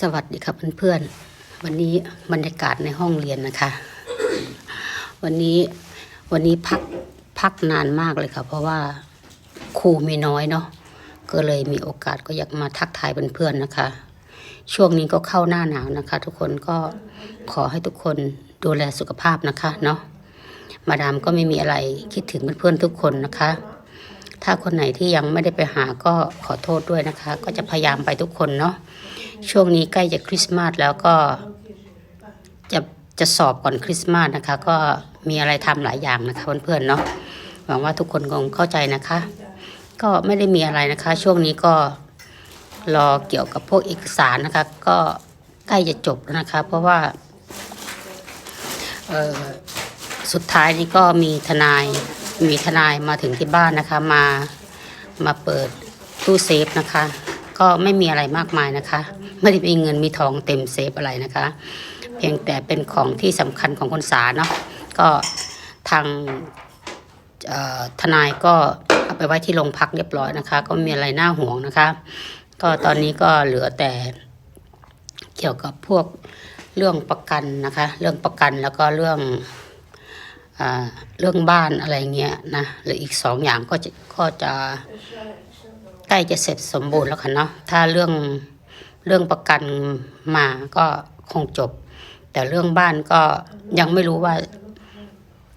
สวัสดีครับเพื่อนๆ วันนี้บรรยากาศในห้องเรียนนะคะ วันนี้วันนี้พักพักนานมากเลยค่ะ เพราะว่าครูมีน้อยเนาะก็เลยมีโอกาสก็อยากมาทักทายเพื่อนๆนะคะ ช่วงนี้ก็เข้าหน้าหนาวนะคะ ทุกคนก็ขอให้ทุกคนดูแลสุขภาพนะคะเนาะมาดามก็ไม่มีอะไรคิดถึงเพื่อนๆทุกคนนะคะ ถ้าคนไหนที่ยังไม่ได้ไปหาก็ขอโทษด้วยนะคะ ก็จะพยายามไปทุกคนเนาะ ช่วงนี้ใกล้จะคริสต์มาสแล้วก็จะจะสอบก่อนคริสต์มาสนะคะ ก็มีอะไรทำหลายอย่างนะคะเพื่อนๆเนาะหวังว่าทุกคนคงเข้าใจนะคะ ก็ไม่ได้มีอะไรนะคะ ช่วงนี้ก็รอเกี่ยวกับพวกเอกสารนะคะ ก็ใกล้จะจบแล้วนะคะ เพราะว่าสุดท้ายนี้ก็มีทนายมีทนายมาถึงที่บ้านนะคะมามาเปิดตู้เซฟนะคะ ก็ไม่มีอะไรมากมายนะคะ ไม่ได้มีเงินมีทองเต็มเซฟอะไรนะคะ เพียงแต่เป็นของที่สำคัญของคนสาเนาะก็ทางทนายก็เอาไปไว้ที่โรงพักเรียบร้อยนะคะ ก็มีอะไรน่าห่วงนะคะ ก็ตอนนี้ก็เหลือแต่เกี่ยวกับพวกเรื่องประกันนะคะ เรื่องประกันแล้วก็เรื่องอเรื่องบ้านอะไรเงี้ยนะหรืออีกสองอย่างก็จะก็จะ ล้จะเสร็จสมบูรณ์แล้วค่ะเนาะถ้าเรื่องเรื่องประกันมาก็คงจบ แต่เรื่องบ้านก็ยังไม่รู้ว่า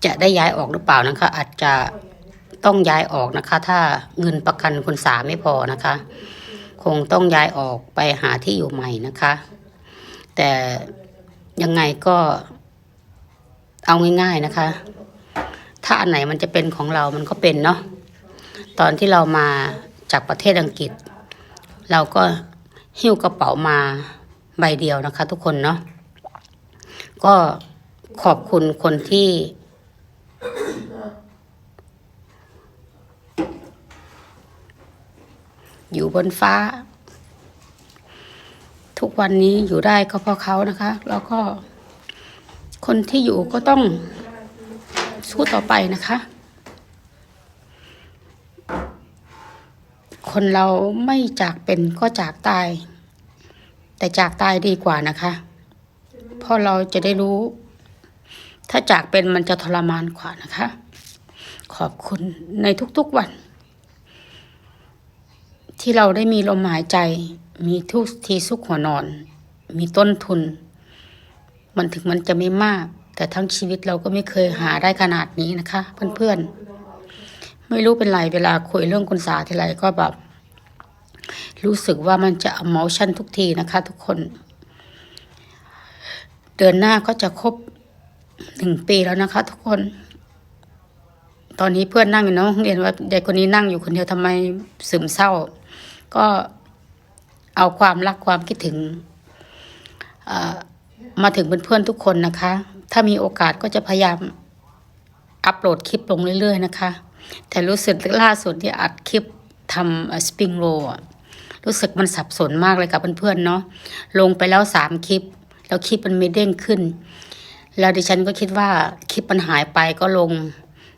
จะได้ย้ายออกหรือเปล่านะคะ อาจจะต้องย้ายออกนะคะ ถ้าเงินประกันคุณสาไม่พอนะคะ คงต้องย้ายออกไปหาที่อยู่ใหม่นะคะ แต่ยังไงก็เอาง่าย ๆนะคะ ถ้าอันไหนมันจะเป็นของเรามันก็เป็นเนาะตอนที่เรามา จากประเทศอังกฤษ เราก็หิ้วกระเป๋ามาใบเดียวนะคะ ทุกคนเนาะก็ขอบคุณคนที่ อยู่บนฟ้า ทุกวันนี้อยู่ได้ก็เพราะเขานะคะ แล้วก็คนที่อยู่ก็ต้องสู้ต่อไปนะคะ คนเราไม่จากเป็นก็จากตาย แต่จากตายดีกว่านะคะเพราะเราจะได้รู้ ถ้าจากเป็นมันจะทรมานกว่านะคะ ขอบคุณในทุกๆวัน ที่เราได้มีลมหายใจ มีทุกทีสุขหัวนอน มีต้นทุน มันถึงมันจะไม่มาก แต่ทั้งชีวิตเราก็ไม่เคยหาได้ขนาดนี้นะคะ เพื่อนๆไม่รู้เป็นไรเวลาคุยเรื่องคุณสาทีไรก็แบบ รู้สึกว่ามันจะ emotion ทุกทีนะคะทุกคน เดือนหน้าก็จะครบหนึ่งปีแล้วนะคะ ทุกคน ตอนนี้เพื่อนนั่งอยู่ในห้องเรียนว่าเด็กคนนี้นั่งอยู่คนเดียวทำไมซึมเศร้า ก็เอาความรักความคิดถึงมาถึงเพื่อนๆทุกคนนะคะ ถ้ามีโอกาสก็จะพยายามอัปโหลดคลิปลงเรื่อยๆนะคะ แต่รู้สึกล่าสุดที่อัดคลิปทำสปริงโรอะ รู้สึกมันสับสนมากเลยกับเพื่อนๆเนาะลงไปแล้วสามคลิป แล้วคลิปมันไม่เด้งขึ้น แล้วดิฉันก็คิดว่าคลิปมันหายไปก็ลง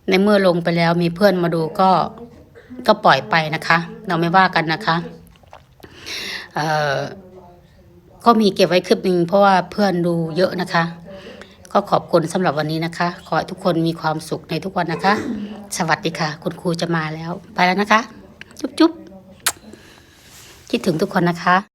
ในเมื่อลงไปแล้วมีเพื่อนมาดูก็ก็ปล่อยไปนะคะ เราไม่ว่ากันนะคะเออก็มีเก็บไว้คลิปหนึ่งเพราะว่าเพื่อนดูเยอะนะคะ ก็ขอบคุณสำหรับวันนี้นะคะ ขอให้ทุกคนมีความสุขในทุกวันนะคะ สวัสดีค่ะ คุณครูจะมาแล้ว ไปแล้วนะคะ คิดถึงทุกคนนะคะ